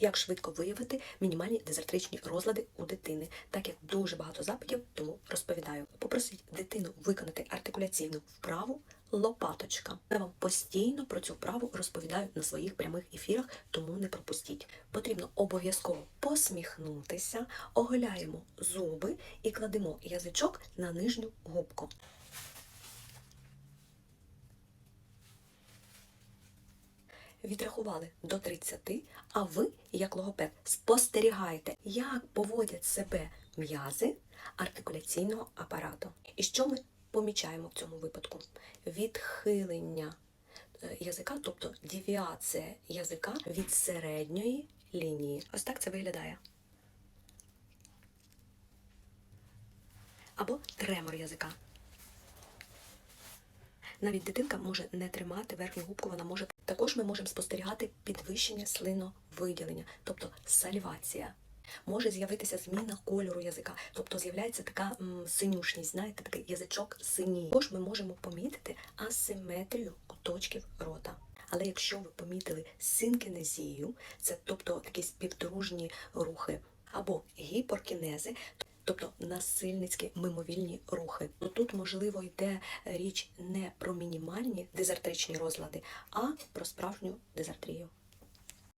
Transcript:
як швидко виявити мінімальні дезартричні розлади у дитини, так як дуже багато запитів, тому розповідаю. Попросіть дитину виконати артикуляційну вправу лопаточка. Я вам постійно про цю вправу розповідаю на своїх прямих ефірах, тому не пропустіть. Потрібно обов'язково посміхнутися, оголяємо зуби і кладемо язичок на нижню губку. Відрахували до 30, а ви, як логопед, спостерігаєте, як поводять себе м'язи артикуляційного апарату. І що ми помічаємо в цьому випадку? Відхилення е, язика, тобто девіація язика від середньої лінії. Ось так це виглядає. Або тремор язика. Навіть дитинка може не тримати верхню губку, вона може також ми можемо спостерігати підвищення слиновиділення, тобто сальвація. Може з'явитися зміна кольору язика, тобто з'являється така м, синюшність, знаєте, такий язичок синій. Також ми можемо помітити асиметрію куточків рота. Але якщо ви помітили синкінезію, це тобто такі співдружні рухи, або гіпоркінези, тобто насильницькі мимовільні рухи. То тут, можливо, йде річ не про мінімальні дезартричні розлади, а про справжню дезартрію.